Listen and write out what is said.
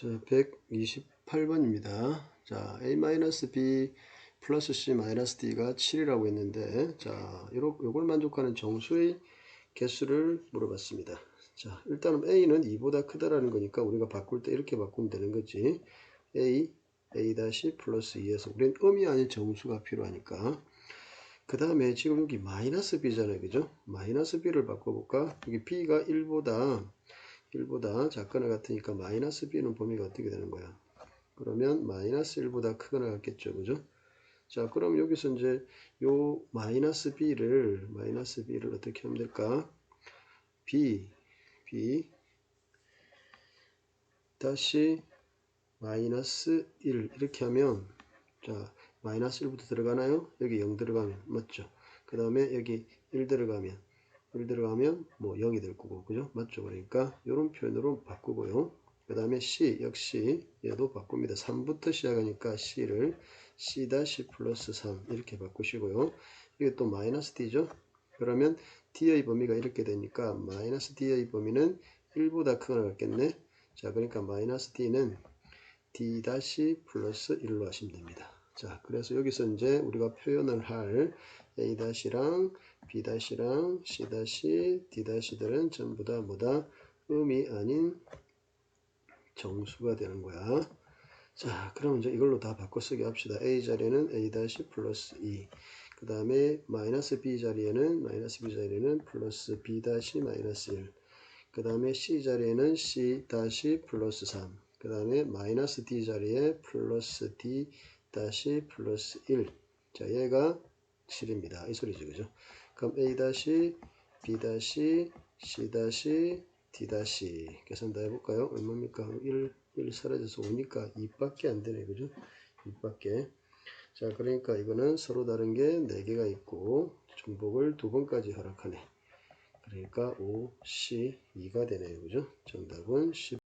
자, 128번입니다. 자, a-b 플러스 c 마이너스 d가 7이라고 했는데, 자, 요러, 요걸 만족하는 정수의 개수를 물어봤습니다. 자, 일단은 a는 2보다 크다라는 거니까 우리가 바꿀 때 이렇게 바꾸면 되는 거지. a, a 다시 플러스 2에서 우리는 음이 아닌 정수가 필요하니까. 그 다음에 지금 여기 마이너스 b잖아요. 그죠? 마이너스 b를 바꿔볼까? 여기 b가 1보다 1보다 작거나 같으니까 마이너스 b는 범위가 어떻게 되는 거야? 그러면 마이너스 1보다 크거나 같겠죠. 그죠? 자, 그럼 여기서 이제 요 마이너스 b를 마이너스 b를 어떻게 하면 될까? b b 다시 마이너스 1 이렇게 하면 자 마이너스 1부터 들어가나요? 여기 0 들어가면 맞죠? 그 다음에 여기 1 들어가면 1 들어가면 뭐 0이 될 거고 그죠? 맞죠? 그러니까 이런 표현으로 바꾸고요. 그 다음에 C 역시 얘도 바꿉니다. 3부터 시작하니까 C를 C 다시 플러스 3 이렇게 바꾸시고요. 이게 또 마이너스 D죠? 그러면 D의 범위가 이렇게 되니까 마이너스 D의 범위는 1보다 크거나 같겠네. 자 그러니까 마이너스 D는 D 다시 플러스 1로 하시면 됩니다. 자 그래서 여기서 이제 우리가 표현을 할 A 다시랑 B 다시랑 C 다시 D 다시들은 전부 다 뭐다 음이 아닌 정수가 되는 거야. 자, 그럼 이제 이걸로 다 바꿔 쓰기 합시다. A 자리에는 A 플러스 2. 그 다음에 마이너스 B 자리에는 마이너스 B 자리에는 플러스 B 마이너스 1. 그 다음에 C 자리에는 C 플러스 3. 그 다음에 마이너스 D 자리에 플러스 D 다시 플러스 1. 자, 얘가 7입니다. 이 소리죠. 그죠? 그럼 A 다시 B 다시 C 다시 D 다시 계산 다 해볼까요? 얼마입니까? 1, 1 사라져서 5니까 2밖에 안 되네. 그죠? 2밖에. 자, 그러니까 이거는 서로 다른 게 4개가 있고 중복을 두 번까지 허락하네. 그러니까 5, C, 2가 되네요. 그죠? 정답은 10.